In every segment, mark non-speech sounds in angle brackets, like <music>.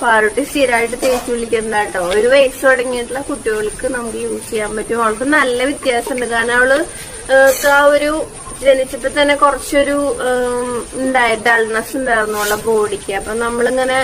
പാറുട്ടി സ്ഥിരമായിട്ട് തേച്ച് വിളിക്കുന്ന കേട്ടോ. ഒരു വയസ്സ് തുടങ്ങിയിട്ടുള്ള കുട്ടികൾക്ക് നമുക്ക് യൂസ് ചെയ്യാൻ പറ്റും. അവൾക്ക് നല്ല വ്യത്യാസമുണ്ട്. കാരണം അവൾ ആ ഒരു ജനിച്ചപ്പോ തന്നെ കുറച്ചൊരു ഉണ്ടായ ഡൾനെസ് ഉണ്ടായിരുന്നു അവളുടെ ബോഡിക്ക് അപ്പൊ നമ്മളിങ്ങനെ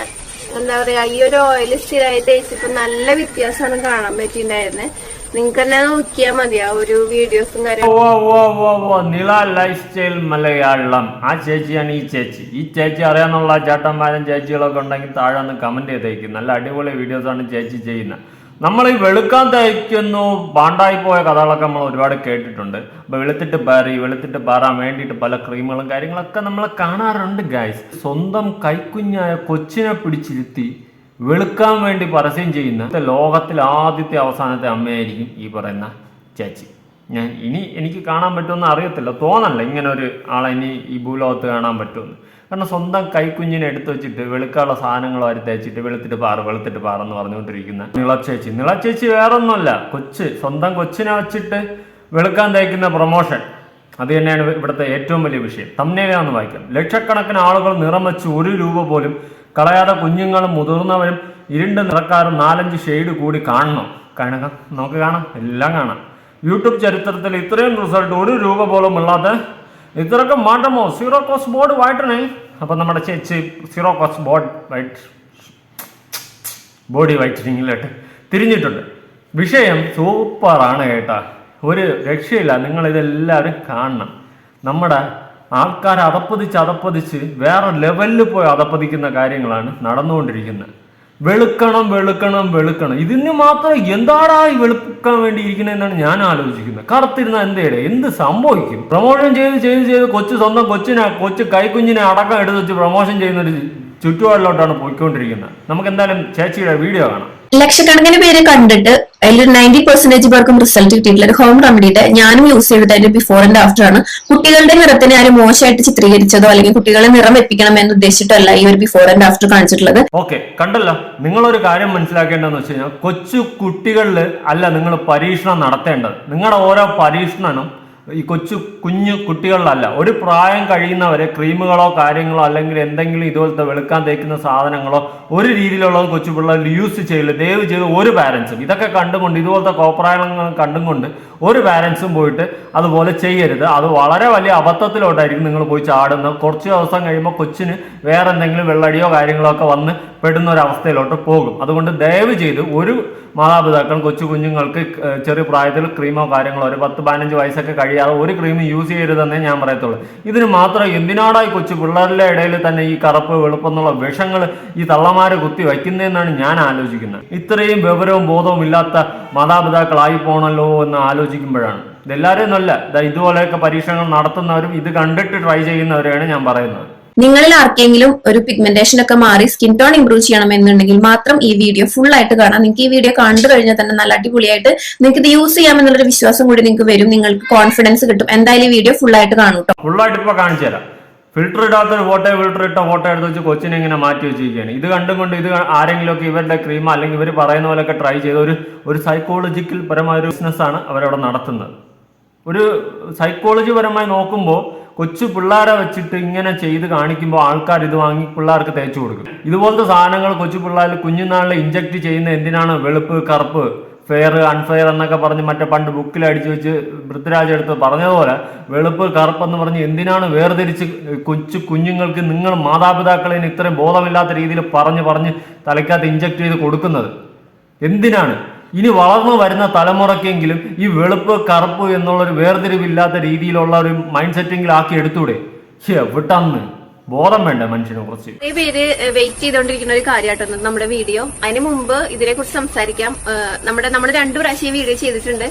എന്താ പറയാ ഈ ഒരു ഓയിൽ സ്ഥിരമായി തേച്ചപ്പോ നല്ല വ്യത്യാസമാണ് കാണാൻ പറ്റിയിട്ടുണ്ടായിരുന്നത് നിങ്ങൾക്ക് തന്നെ നോക്കിയാൽ മതി. ആ ഒരു വീഡിയോസും കാര്യങ്ങളും. ഓ ഓ ഓ ഓ നിള ലൈഫ് സ്റ്റൈൽ മലയാളം. ആ ചേച്ചിയാണ് ഈ ചേച്ചി. ഈ ചേച്ചി അറിയാന്നുള്ള ചേട്ടന്മാരും ചേച്ചികളൊക്കെ ഉണ്ടെങ്കിൽ താഴെ ഒന്ന് കമന്റ് ചെയ്തേക്കും. നല്ല അടിപൊളി വീഡിയോസ് ആണ് ചേച്ചി ചെയ്യുന്നത് നമ്മൾ ഈ വെളുക്കാൻ തയ്ക്കുന്നു പാണ്ടായി പോയ കഥകളൊക്കെ നമ്മൾ ഒരുപാട് കേട്ടിട്ടുണ്ട്. അപ്പൊ വെളുത്തിട്ട് പാറി വെളുത്തിട്ട് പാറാൻ വേണ്ടിയിട്ട് പല ക്രീമുകളും കാര്യങ്ങളൊക്കെ നമ്മൾ കാണാറുണ്ട് ഗായ്സ് സ്വന്തം കൈക്കുഞ്ഞായ കൊച്ചിനെ പിടിച്ചിരുത്തി വെളുക്കാൻ വേണ്ടി പരസ്യം ചെയ്യുന്ന ലോകത്തിൽ ആദ്യത്തെ അവസാനത്തെ അമ്മയായിരിക്കും ഈ പറയുന്ന ചേച്ചി. ഞാൻ ഇനി എനിക്ക് കാണാൻ പറ്റുമെന്ന് അറിയത്തില്ല തോന്നല്ല ഇങ്ങനെ ഒരു ആളെ ഇനി ഈ ഭൂലോകത്ത് കാണാൻ പറ്റുമെന്ന്. കാരണം സ്വന്തം കൈക്കുഞ്ഞിനെ എടുത്തു വെച്ചിട്ട് വെളുക്കാനുള്ള സാധനങ്ങൾ വാരി തേച്ചിട്ട് വെളുത്തിട്ട് പാറ് വെളുത്തിട്ട് പാറെന്ന് പറഞ്ഞുകൊണ്ടിരിക്കുന്ന നിളച്ചേച്ചി. നിളച്ചേച്ചി വേറൊന്നുമല്ല കൊച്ച് സ്വന്തം കൊച്ചിനെ വെച്ചിട്ട് വെളുക്കാൻ തേക്കുന്ന പ്രൊമോഷൻ. അത് തന്നെയാണ് ഇവിടുത്തെ ഏറ്റവും വലിയ വിഷയം. തമ്മിലാണെന്ന് വായിക്കാം ലക്ഷക്കണക്കിന് ആളുകൾ നിറം വെച്ച് ഒരു രൂപ പോലും കളയാതെ കുഞ്ഞുങ്ങളും മുതിർന്നവരും ഇരുണ്ട് നിറക്കാരും നാലഞ്ച് ഷെയ്ഡ് കൂടി കാണണം. കാണാം നമുക്ക് കാണാം. എല്ലാം കാണാം. യൂട്യൂബ് ചരിത്രത്തിൽ ഇത്രയും റിസൾട്ട് ഒരു രൂപ പോലും ഇല്ലാതെ ഇത്രയൊക്കെ മാറ്റമോ? സീറോ കോസ്റ്റ് ബോർഡ് വൈറ്റണേ അപ്പം നമ്മുടെ ചേച്ചി zero cost board white body വൈറ്റനിങ്ങിലോട്ട് തിരിഞ്ഞിട്ടുണ്ട്. വിഷയം സൂപ്പറാണ് കേട്ടോ. ഒരു രക്ഷയില്ല. നിങ്ങളിതെല്ലാവരും കാണണം. നമ്മുടെ ആൾക്കാർ അതപ്പതിച്ച് അതപ്പതിച്ച് വേറെ ലെവലിൽ പോയി അതപ്പതിക്കുന്ന കാര്യങ്ങളാണ് നടന്നുകൊണ്ടിരിക്കുന്നത്. വെളുക്കണം വെളുക്കണം വെളുക്കണം. ഇതിന് മാത്രം എന്താടാ ഈ വെളുക്കാൻ വേണ്ടി എന്നാണ് ഞാൻ ആലോചിക്കുന്നത്. കറുത്തിരുന്ന എന്തേടെ? എന്ത് സംഭവിക്കും? പ്രൊമോഷൻ ചെയ്ത് ചെയ്ത് ചെയ്ത് കൊച്ചു സ്വന്തം കൊച്ചിനെ കൊച്ചു കൈക്കുഞ്ഞിനെ അടക്കം എടുത്ത് വെച്ച് പ്രൊമോഷൻ ചെയ്യുന്ന ഒരു ചുറ്റുപാടിലോട്ടാണ് പോയിക്കൊണ്ടിരിക്കുന്നത്. നമുക്ക് എന്തായാലും ചേച്ചിയുടെ വീഡിയോ കാണാം. ലക്ഷക്കണക്കിന് പേര് കണ്ടിട്ട് അതിൽ നയന്റി പെർസെന്റേജ് പേർക്കും റിസൾട്ട് കിട്ടിയിട്ടില്ല. ഒരു ഹോം റെമഡിയുടെ ഞാനും യൂസ് ചെയ്തത് അതിന്റെ ബിഫോർ ആൻഡ് ആഫ്റ്റർ ആണ്. കുട്ടികളുടെ നിറത്തിനെ ആരും മോശമായിട്ട് ചിത്രീകരിച്ചതോ അല്ലെങ്കിൽ കുട്ടികളെ നിറം എപ്പിക്കണം എന്ന് ഉദ്ദേശിച്ചിട്ടല്ല ഈ ഒരു ബിഫോർ ആൻഡ് ആഫ്റ്റർ കാണിച്ചിട്ടുള്ളത്. ഓക്കെ കണ്ടല്ലോ. നിങ്ങൾ ഒരു കാര്യം മനസ്സിലാക്കേണ്ടതെന്ന് വെച്ച് കഴിഞ്ഞാൽ കൊച്ചു കുട്ടികളിൽ അല്ല നിങ്ങൾ പരീക്ഷണം നടത്തേണ്ടത്. നിങ്ങളുടെ ഓരോ പരീക്ഷണനും ഈ കൊച്ചു കുഞ്ഞു കുട്ടികളിലല്ല ഒരു പ്രായം കഴിയുന്നവരെ ക്രീമുകളോ കാര്യങ്ങളോ അല്ലെങ്കിൽ എന്തെങ്കിലും ഇതുപോലത്തെ വെളുക്കാൻ തേക്കുന്ന സാധനങ്ങളോ ഒരു രീതിയിലുള്ളത് കൊച്ചു പിള്ളേർ യൂസ് ചെയ്യില്ല ദയവ് ചെയ്ത് ഒരു പാരൻസും ഇതൊക്കെ കണ്ടുകൊണ്ട് ഇതുപോലത്തെ കോപ്രായങ്ങൾ കണ്ടും കൊണ്ട് ഒരു പാരൻസും പോയിട്ട് അതുപോലെ ചെയ്യരുത്. അത് വളരെ വലിയ അബദ്ധത്തിലോട്ടായിരിക്കും നിങ്ങൾ പോയി ചാടുന്നത്. കുറച്ച് ദിവസം കഴിയുമ്പോൾ കൊച്ചിന് വേറെ എന്തെങ്കിലും വെള്ളടിയോ കാര്യങ്ങളോ ഒക്കെ വന്ന് പെടുന്ന ഒരു അവസ്ഥയിലോട്ട് പോകും. അതുകൊണ്ട് ദയവ് ചെയ്ത് ഒരു മാതാപിതാക്കൾ കൊച്ചു കുഞ്ഞുങ്ങൾക്ക് ചെറിയ പ്രായത്തിൽ ക്രീമോ കാര്യങ്ങളോ ഒരു പത്ത് പതിനഞ്ച് വയസ്സൊക്കെ കഴിയാതെ ഒരു ക്രീം യൂസ് ചെയ്യരുതെന്നേ ഞാൻ പറയത്തുള്ളൂ. ഇതിന് മാത്രം എന്തിനാടാ ഈ കൊച്ചു പിള്ളേരുടെ ഇടയിൽ തന്നെ ഈ കറുപ്പ് വെളുപ്പെന്നുള്ള വിഷങ്ങൾ ഈ തള്ളമാരെ കുത്തി വയ്ക്കുന്നതെന്നാണ് ഞാൻ ആലോചിക്കുന്നത്. ഇത്രയും വിവരവും ബോധവും ഇല്ലാത്ത മാതാപിതാക്കളായി പോണല്ലോ എന്ന് ആലോചിക്കുമ്പോഴാണ്. ഇതെല്ലാവരും ഒന്നുമല്ല ഇതുപോലെയൊക്കെ പരീക്ഷണങ്ങൾ നടത്തുന്നവരും ഇത് കണ്ടിട്ട് ട്രൈ ചെയ്യുന്നവരെയാണ് ഞാൻ പറയുന്നത്. നിങ്ങളിൽ ആർക്കെങ്കിലും ഒരു പിഗ്മെന്റേഷൻ ഒക്കെ മാറി സ്കിൻ ടോൺ ഇംപ്രൂവ് ചെയ്യണമെന്നുണ്ടെങ്കിൽ മാത്രം ഈ വീഡിയോ ഫുൾ ആയിട്ട് കാണാം. നിങ്ങൾക്ക് ഈ വീഡിയോ കണ്ടു കഴിഞ്ഞാൽ തന്നെ നല്ല അടിപൊളിയായിട്ട് നിങ്ങൾക്ക് ഇത് യൂസ് ചെയ്യാമെന്നുള്ളൊരു വിശ്വാസം കൂടി നിങ്ങൾക്ക് വരും. നിങ്ങൾക്ക് കോൺഫിഡൻസ് കിട്ടും. എന്തായാലും ഈ വീഡിയോ ഫുൾ ആയിട്ട് കാണൂട്ടോ ഫുൾ ആയിട്ട് ഇപ്പൊ കാണിച്ചു തരാം. ഫിൽറ്റർ ഇടാത്തൊരു ഫോട്ടോ ഫിൽറ്റർ ഇട്ട ഫോട്ടോ എടുത്ത് വെച്ച് കൊച്ചിനെ ഇങ്ങനെ മാറ്റി വെച്ചിരിക്കുകയാണ്. ഇത് കണ്ടുകൊണ്ട് ഇത് ആരെങ്കിലും ഒക്കെ ഇവരുടെ ക്രീം അല്ലെങ്കിൽ ഇവർ പറയുന്ന പോലെയൊക്കെ ട്രൈ ചെയ്ത ഒരു ഒരു സൈക്കോളജിക്കൽ പരമായ ഒരു ബിസിനസ്സാണ് അവരവിടെ നടത്തുന്നത്. ഒരു സൈക്കോളജി പരമായി നോക്കുമ്പോൾ കൊച്ചു പിള്ളേരെ വെച്ചിട്ട് ഇങ്ങനെ ചെയ്ത് കാണിക്കുമ്പോൾ ആൾക്കാർ ഇത് വാങ്ങി പിള്ളേർക്ക് തേച്ചു കൊടുക്കും. ഇതുപോലത്തെ സാധനങ്ങൾ കൊച്ചു പിള്ളേർ കുഞ്ഞുനാളിൽ ഇഞ്ചക്ട് ചെയ്യുന്ന എന്തിനാണ്? വെളുപ്പ് കറുപ്പ് ഫെയർ അൺഫെയർ എന്നൊക്കെ പറഞ്ഞ് മറ്റേ പണ്ട് ബുക്കിൽ അടിച്ചു വെച്ച് പൃഥ്വിരാജ് എടുത്ത് പറഞ്ഞതുപോലെ വെളുപ്പ് കറുപ്പെന്ന് പറഞ്ഞ് എന്തിനാണ് വേർതിരിച്ച് കൊച്ചു കുഞ്ഞുങ്ങൾക്ക് നിങ്ങൾ മാതാപിതാക്കളെ ഇത്രയും ബോധമില്ലാത്ത രീതിയിൽ പറഞ്ഞ് പറഞ്ഞ് തലയ്ക്കകത്ത് ഇഞ്ചക്ട് ചെയ്ത് കൊടുക്കുന്നത്? എന്തിനാണ്? ഇനി വളർന്നു വരുന്ന തലമുറയ്ക്കെങ്കിലും ഈ വെളുപ്പ് കറുപ്പ് എന്നുള്ളൊരു വേർതിരിവില്ലാത്ത രീതിയിലുള്ള ഒരു മൈൻഡ് സെറ്റിംഗിലാക്കി എടുത്തൂടെ? എവിടന്ന്? ബോധം വേണ്ട മനുഷ്യനെ കുറിച്ച്. കുറേ പേര് വെയിറ്റ് ചെയ്തോണ്ടിരിക്കുന്ന ഒരു കാര്യമായിട്ടാണ് നമ്മുടെ വീഡിയോ. അതിന് മുമ്പ് ഇതിനെ കുറിച്ച് സംസാരിക്കാം. നമ്മുടെ നമ്മൾ രണ്ടു പ്രാവശ്യം വീഡിയോ ചെയ്തിട്ടുണ്ട്.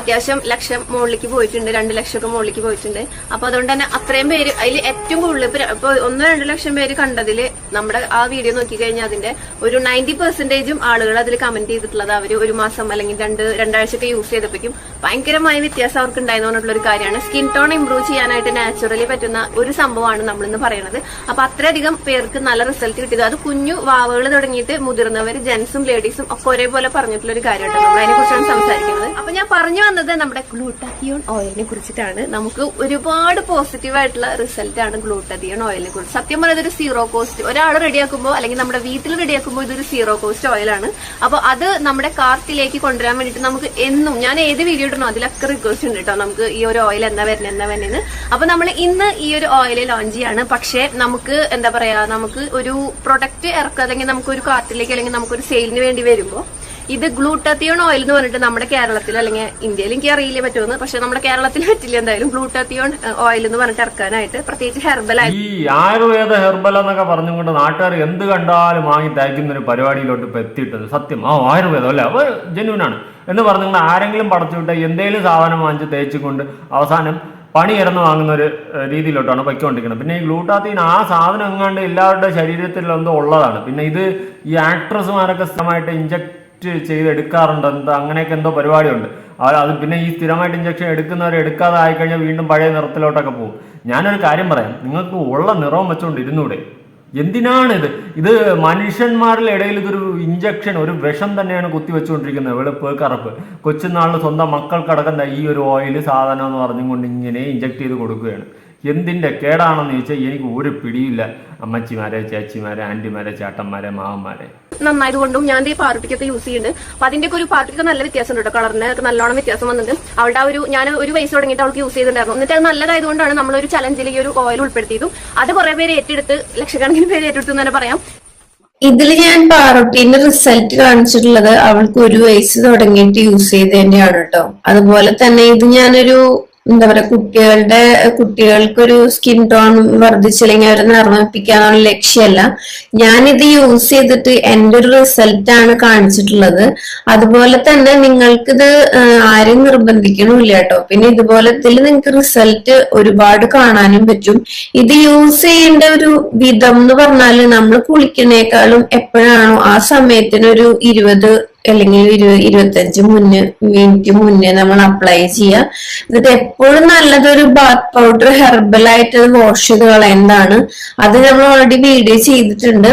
അത്യാവശ്യം ലക്ഷം മുകളിലേക്ക് പോയിട്ടുണ്ട്. രണ്ട് ലക്ഷമൊക്കെ മുകളിലേക്ക് പോയിട്ടുണ്ട്. അപ്പൊ അതുകൊണ്ട് തന്നെ അത്രയും പേര് അതിൽ ഏറ്റവും കൂടുതൽ ഇപ്പൊ ഒന്നോ രണ്ടു ലക്ഷം പേര് കണ്ടതിൽ നമ്മുടെ ആ വീഡിയോ നോക്കിക്കഴിഞ്ഞാൽ അതിന്റെ ഒരു നയന്റി പെർസെന്റേജും ആളുകൾ അതിൽ കമന്റ് ചെയ്തിട്ടുള്ളത് അവർ ഒരു മാസം അല്ലെങ്കിൽ രണ്ട് രണ്ടാഴ്ചയൊക്കെ യൂസ് ചെയ്തപ്പോഴേക്കും ഭയങ്കരമായ വ്യത്യാസം അവർക്ക് ഉണ്ടായിരുന്നുള്ള ഒരു കാര്യമാണ്. സ്കിൻ ടോൺ ഇംപ്രൂവ് ചെയ്യാനായിട്ട് നാച്ചുറലി പറ്റുന്ന ഒരു സംഭവമാണ് നമ്മൾ ഇന്ന് പറയുന്നത് അപ്പൊ അത്രയധികം പേർക്ക് നല്ല റിസൾട്ട് കിട്ടിയത്. അത് കുഞ്ഞു വാവകൾ തുടങ്ങിയിട്ട് മുതിർന്നവർ ജെൻസും ലേഡീസും ഒക്കെ ഒരേപോലെ പറഞ്ഞിട്ടുള്ള ഒരു കാര്യമായിട്ട് നമ്മൾ അതിനെ കുറിച്ചാണ് സംസാരിക്കുന്നത്. അപ്പൊ ഞാൻ പറഞ്ഞു വന്നത് നമ്മുടെ ഗ്ലൂട്ടാത്തിയോൺ ഓയിലിനെ കുറിച്ചിട്ടാണ്. നമുക്ക് ഒരുപാട് പോസിറ്റീവ് ആയിട്ടുള്ള റിസൾട്ടാണ് ആണ് ഗ്ലൂട്ടാത്തിയോൺ ഓയിലിനെ കുറിച്ച്. സത്യം പറയുന്നത് ഒരു സീറോ കോസ്റ്റ് ഒരാൾ റെഡിയാക്കുമ്പോൾ അല്ലെങ്കിൽ നമ്മുടെ വീട്ടിൽ റെഡിയാക്കുമ്പോൾ ഇതൊരു സീറോ കോസ്റ്റ് ഓയിലാണ്. അപ്പോൾ അത് നമ്മുടെ കാർട്ടിലേക്ക് കൊണ്ടുവരാൻ വേണ്ടിയിട്ട് നമുക്ക് എന്നും ഞാൻ ഏത് വീഡിയോ ഇടണോ അതിലൊക്കെ റിക്വസ്റ്റ് ഉണ്ട് കേട്ടോ നമുക്ക് ഈ ഒരു ഓയിൽ എന്താ വരുന്നത് എന്താ വരുന്നത് അപ്പൊ നമ്മൾ ഇന്ന് ഈ ഒരു ഓയിൽ ലോഞ്ച് ചെയ്യാണ്. പക്ഷേ നമുക്ക് എന്താ പറയാ നമുക്ക് ഒരു പ്രൊഡക്റ്റ് ഇറക്കുക അല്ലെങ്കിൽ നമുക്ക് ഒരു കാർട്ടിലേക്ക് അല്ലെങ്കിൽ നമുക്കൊരു സെയിലിന് വേണ്ടി വരുമ്പോൾ ഇത് ഗ്ലൂട്ടാത്തിയോൺ ഓയിൽ എന്ന് പറഞ്ഞിട്ട് നമ്മുടെ കേരളത്തിൽ അല്ലെങ്കിൽ ഇന്ത്യയിൽ എനിക്ക് അറിയില്ല പറ്റുമെന്ന്. പക്ഷെ നമ്മുടെ കേരളത്തിൽ പറ്റില്ല എന്തായാലും. ഗ്ലൂട്ടാത്തിയോൺ ഓയിൽ എന്ന് പറഞ്ഞിട്ട് ഇറക്കാനായിട്ട് പ്രത്യേകിച്ച് ഹെർബൽ ഈ ആയുർവേദ ഹെർബൽ എന്നൊക്കെ പറഞ്ഞുകൊണ്ട് നാട്ടുകാർ എന്ത് കണ്ടാലും വാങ്ങി തയ്ക്കുന്ന ഒരു പരിപാടിയിലോട്ട് ഇപ്പൊ എത്തിയിട്ടത് സത്യം. ആ ആയുർവേദം അല്ല? ജെന്യൂൻ ജെന്യൂനാണ് എന്ന് പറഞ്ഞുകൊണ്ട് ആരെങ്കിലും പടച്ചു വിട്ട എന്തെങ്കിലും സാധനം വാങ്ങിച്ച് തേച്ചുകൊണ്ട് അവസാനം പണി ഇറന്ന് വാങ്ങുന്ന ഒരു രീതിയിലോട്ടാണ് പൊയ്ക്കൊണ്ടിരിക്കുന്നത്. പിന്നെ ഈ ഗ്ലൂട്ടാത്തീൻ ആ സാധനം എങ്ങാണ്ട് എല്ലാവരുടെ ശരീരത്തിൽ എന്തോ ഉള്ളതാണ്. പിന്നെ ഇത് ഈ ആക്ട്രസ്മാരൊക്കെ സ്ഥിരമായിട്ട് ഇഞ്ചക്ട് ചെയ്തെടുക്കാറുണ്ട്. എന്താ അങ്ങനെയൊക്കെ എന്തോ പരിപാടിയുണ്ട്. അത് പിന്നെ ഈ സ്ഥിരമായിട്ട് ഇഞ്ചക്ഷൻ എടുക്കുന്നവർ എടുക്കാതെ ആയിക്കഴിഞ്ഞാൽ വീണ്ടും പഴയ നിറത്തിലോട്ടൊക്കെ പോകും. ഞാനൊരു കാര്യം പറയാം. നിങ്ങൾക്ക് ഉള്ള നിറവും വെച്ചുകൊണ്ട് ഇരുന്നൂടെ? എന്തിനാണിത്? ഇത് മനുഷ്യന്മാരുടെ ഇടയിൽ ഇതൊരു ഇഞ്ചക്ഷൻ ഒരു വിഷം തന്നെയാണ് കുത്തി വെച്ചുകൊണ്ടിരിക്കുന്നത് വെളുപ്പ് കറുപ്പ്. കൊച്ചുനാളിൽ സ്വന്തം മക്കൾക്കടക്കം ഈ ഒരു ഓയിൽ സാധനം എന്ന് പറഞ്ഞുകൊണ്ട് ഇങ്ങനെ ഇഞ്ചക്ട് ചെയ്ത് കൊടുക്കുകയാണ്. എന്തിന്റെ കേടാണെന്ന് ചോദിച്ചാൽ എനിക്ക് ഒരു പിടിയില്ല അമ്മച്ചിമാരെ ചേച്ചിമാരെ ആന്റിമാരെ ചേട്ടന്മാരെ മാവന്മാരെ നന്നായതുകൊണ്ടും ഞാൻ ഈ പാർട്ടിക്കത്തെ യൂസ് ചെയ്യുന്നുണ്ട് അപ്പൊ അതിന്റെ ഒക്കെ ഒരു പാർട്ടിക്ക് നല്ല വ്യത്യാസം ഉണ്ട് കേട്ടോ കളറിന് നല്ലോണം വ്യത്യാസം വന്നിട്ടുണ്ട് അവളുടെ ആ ഒരു ഞാൻ ഒരു വയസ്സ് തുടങ്ങിയിട്ട് അവൾക്ക് യൂസ് ചെയ്തിട്ടുണ്ടായിരുന്നു. എന്നിട്ട് അത് നല്ലതായതുകൊണ്ടാണ് നമ്മൾ ഒരു ചലഞ്ചിൽ ഈ ഒരു ഓയിൽ ഉൾപ്പെടുത്തിയതും. അത് കുറെ പേര് ഏറ്റെടുത്ത് ലക്ഷക്കണക്കിന് പേര് ഏറ്റെടുത്തു എന്ന് തന്നെ പറയാം. ഇതിൽ ഞാൻ പാറോട്ടീന്റെ റിസൾട്ട് കാണിച്ചിട്ടുള്ളത് അവൾക്ക് ഒരു വയസ്സ് തുടങ്ങിയിട്ട് യൂസ് ചെയ്തതിന്റെയാണ് കേട്ടോ അതുപോലെ തന്നെ ഇത് ഞാനൊരു എന്താ പറയാ കുട്ടികളുടെ കുട്ടികൾക്കൊരു സ്കിൻ ടോൺ വർദ്ധിച്ചില്ലെങ്കിൽ അവരെ നിർമ്മിപ്പിക്കാനുള്ള ലക്ഷ്യമല്ല. ഞാനിത് യൂസ് ചെയ്തിട്ട് എന്റെ ഒരു ആണ് കാണിച്ചിട്ടുള്ളത്. അതുപോലെ തന്നെ നിങ്ങൾക്കിത് ആരെയും നിർബന്ധിക്കണമില്ല കേട്ടോ. പിന്നെ ഇതുപോലെ നിങ്ങൾക്ക് റിസൾട്ട് ഒരുപാട് കാണാനും പറ്റും. ഇത് യൂസ് ചെയ്യേണ്ട ഒരു വിധം എന്ന് പറഞ്ഞാൽ നമ്മൾ കുളിക്കുന്നേക്കാളും എപ്പോഴാണോ ആ സമയത്തിന് ഒരു ഇരുപത് അല്ലെങ്കിൽ ഇരുപത് ഇരുപത്തഞ്ച് മുന്നേ മിനിറ്റ് മുന്നേ നമ്മൾ അപ്ലൈ ചെയ്യുക. എന്നിട്ട് എപ്പോഴും നല്ലതൊരു ബാത്ത് പൗഡർ ഹെർബൽ ആയിട്ട് വാഷ് ചെയ്ത് കളയുന്നതാണ് അത് നമ്മൾ ഓൾറെഡി വീഡിയോ ചെയ്തിട്ടുണ്ട്.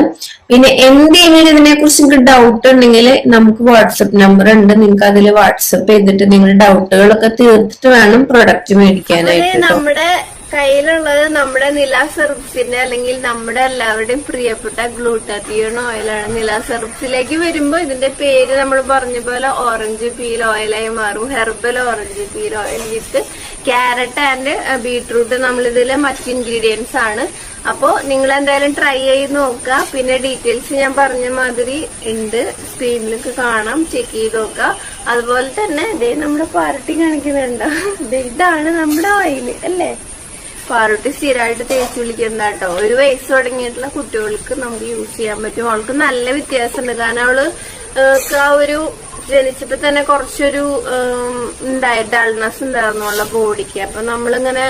പിന്നെ എന്തെങ്കിലും ഇതിനെ കുറിച്ച് നിങ്ങൾക്ക് ഡൗട്ട് ഉണ്ടെങ്കിൽ നമുക്ക് വാട്സപ്പ് നമ്പർ ഉണ്ട്. നിങ്ങൾക്ക് അതിൽ വാട്സപ്പ് ചെയ്തിട്ട് നിങ്ങളുടെ ഡൗട്ടുകളൊക്കെ തീർത്തിട്ട് വേണം പ്രൊഡക്റ്റ് മേടിക്കാനായിട്ട് നമ്മുടെ കയ്യിലുള്ളത് നമ്മുടെ നില സെർഫ്സിന്റെ അല്ലെങ്കിൽ നമ്മുടെ എല്ലാവരുടെയും പ്രിയപ്പെട്ട ഗ്ലൂട്ടാത്തിയോൺ ഓയിലാണ് നില സെർഫ്സിലേക്ക് വരുമ്പോ ഇതിന്റെ പേര് നമ്മൾ പറഞ്ഞ പോലെ ഓറഞ്ച് പീൽ ഓയിലായി മാറും. Herbal orange peel oil with carrot and beetroot നമ്മൾ ഇതിലെ മറ്റ് ഇൻഗ്രീഡിയൻസ് ആണ്. അപ്പോ നിങ്ങൾ എന്തായാലും ട്രൈ ചെയ്ത് നോക്കുക. പിന്നെ ഡീറ്റെയിൽസ് ഞാൻ പറഞ്ഞ മാതിരി ഉണ്ട്. സ്ക്രീനിലേക്ക് കാണാം. ചെക്ക് ചെയ്ത് നോക്കുക. അതുപോലെ തന്നെ ഇതേ നമ്മുടെ പാരട്ടി കാണിക്കുന്നുണ്ടോ? <laughs> ഇതാണ് നമ്മുടെ ഓയിൽ അല്ലേ? പാറുട്ടി സ്ഥിരമായിട്ട് തേച്ച് വിളിക്കുന്ന കേട്ടോ. ഒരു വയസ്സ് തുടങ്ങിയിട്ടുള്ള കുട്ടികൾക്ക് നമുക്ക് യൂസ് ചെയ്യാൻ പറ്റും. അവൾക്ക് നല്ല വ്യത്യാസമുണ്ട്. കാരണം അവൾ ആ ഒരു ജനിച്ചപ്പോ തന്നെ കുറച്ചൊരു ഉണ്ടായ ഡൾനെസ് ഉണ്ടായിരുന്നു അവളുടെ ബോഡിക്ക് അപ്പൊ നമ്മളിങ്ങനെ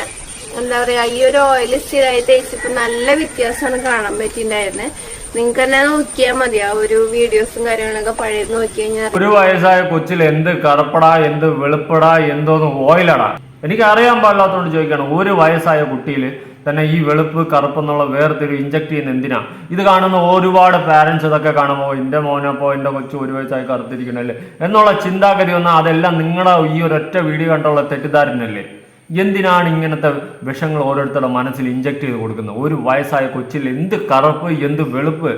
എന്താ പറയാ ഈ ഒരു ഓയിൽ സ്ഥിരമായി തേച്ചപ്പോ നല്ല വ്യത്യാസമാണ് കാണാൻ പറ്റിണ്ടായിരുന്നെ നിങ്ങൾക്ക് തന്നെ നോക്കിയാൽ മതി. ആ ഒരു വീഡിയോസും കാര്യങ്ങളൊക്കെ പഴയത് നോക്കി കഴിഞ്ഞാൽ ഒരു വയസ്സായ കൊച്ചിൽ എന്ത് കറുപ്പടാ എന്ത് വെളുപ്പടാ എന്തോന്ന് ഓയിലടാ എനിക്ക് അറിയാൻ പാടില്ലാത്തതുകൊണ്ട് ചോദിക്കണം. ഒരു വയസ്സായ കുട്ടിയിൽ തന്നെ ഈ വെളുപ്പ് കറുപ്പ് എന്നുള്ള വേർതിരി ഇഞ്ചക്ട് ചെയ്യുന്ന എന്തിനാ? ഇത് കാണുന്ന ഒരുപാട് പാരൻസ് ഇതൊക്കെ കാണുമ്പോൾ എന്റെ മോനപ്പോ എന്റെ കൊച്ചു ഒരു വയസ്സായി കറുത്തിരിക്കണല്ലേ? എന്നുള്ള ചിന്താഗതി വന്നാൽ അതെല്ലാം നിങ്ങളുടെ ഈ ഒരൊറ്റ വീഡിയോ കണ്ടുള്ള തെറ്റിദ്ധാരണല്ലേ എന്തിനാണ് ഇങ്ങനത്തെ വിഷങ്ങൾ ഓരോരുത്തരുടെ മനസ്സിൽ ഇഞ്ചക്ട് ചെയ്ത് കൊടുക്കുന്നത്? ഒരു വയസ്സായ കൊച്ചിൽ എന്ത് കറുപ്പ് എന്ത് വെളുപ്പ്?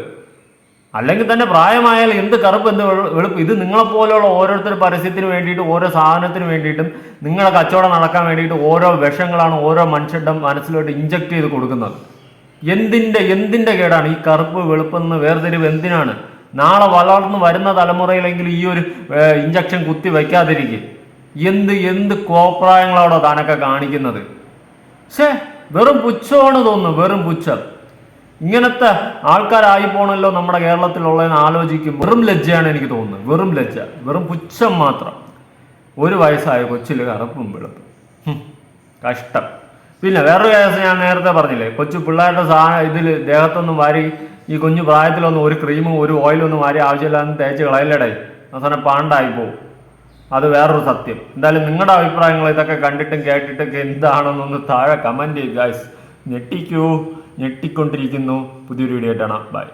അല്ലെങ്കിൽ തന്നെ പ്രായമായാൽ എന്ത് കറുപ്പ് എന്ത് വെളുപ്പ് ഇത് നിങ്ങളെപ്പോലെയുള്ള ഓരോരുത്തർ പരസ്യത്തിന് വേണ്ടിയിട്ട് ഓരോ സാധനത്തിന് വേണ്ടിയിട്ടും നിങ്ങളെ കച്ചവടം നടക്കാൻ വേണ്ടിയിട്ട് ഓരോ വിഷങ്ങളാണ് ഓരോ മനുഷ്യരുടെ മനസ്സിലോട്ട് ഇഞ്ചക്ട് ചെയ്ത് കൊടുക്കുന്നത്. എന്തിന്റെ എന്തിന്റെ കേടാണ് ഈ കറുപ്പ് വെളുപ്പെന്ന് വേർതിരിവ് എന്തിനാണ്? നാളെ വളർന്നു വരുന്ന തലമുറയിലെങ്കിലും ഈ ഒരു ഇഞ്ചക്ഷൻ കുത്തി വയ്ക്കാതിരിക്കും എന്ത് എന്ത് കോപ്രായങ്ങളോടോ താനൊക്കെ കാണിക്കുന്നത്? ഷേ വെറും പുച്ഛമാണ് തോന്നുന്നു വെറും പുച്ഛം. ഇങ്ങനത്തെ ആൾക്കാരായി പോണല്ലോ നമ്മുടെ കേരളത്തിലുള്ളതെന്ന് ആലോചിക്കുമ്പോൾ വെറും ലജ്ജയാണ് എനിക്ക് തോന്നുന്നത്. വെറും ലജ്ജ. വെറും പുച്ഛം മാത്രം. ഒരു വയസ്സായ കൊച്ചിൽ കറുപ്പും വെളുപ്പും. കഷ്ടം. പിന്നെ വേറൊരു കേസ് ഞാൻ നേരത്തെ പറഞ്ഞില്ലേ കൊച്ചു പിള്ളേരുടെ സാ ഇതിൽ ദേഹത്തൊന്നും വാരി ഈ കുഞ്ഞു പ്രായത്തിലൊന്നും ഒരു ക്രീമും ഒരു ഓയിലൊന്നും വാരി ആവശ്യമില്ലാന്ന് തേച്ച് കളയല്ലടേ. അവസാനം പാണ്ടായി പോകും അത് വേറൊരു സത്യം. എന്തായാലും നിങ്ങളുടെ അഭിപ്രായങ്ങൾ ഇതൊക്കെ കണ്ടിട്ടും കേട്ടിട്ടൊക്കെ എന്താണെന്നൊന്ന് താഴെ കമന്റ് ചെയ്യുക ഞെട്ടിക്കൂ. ഞെട്ടിക്കൊണ്ടിരിക്കുന്നു. പുതിയൊരു വീഡിയോ ആയിട്ടാണ് ബൈ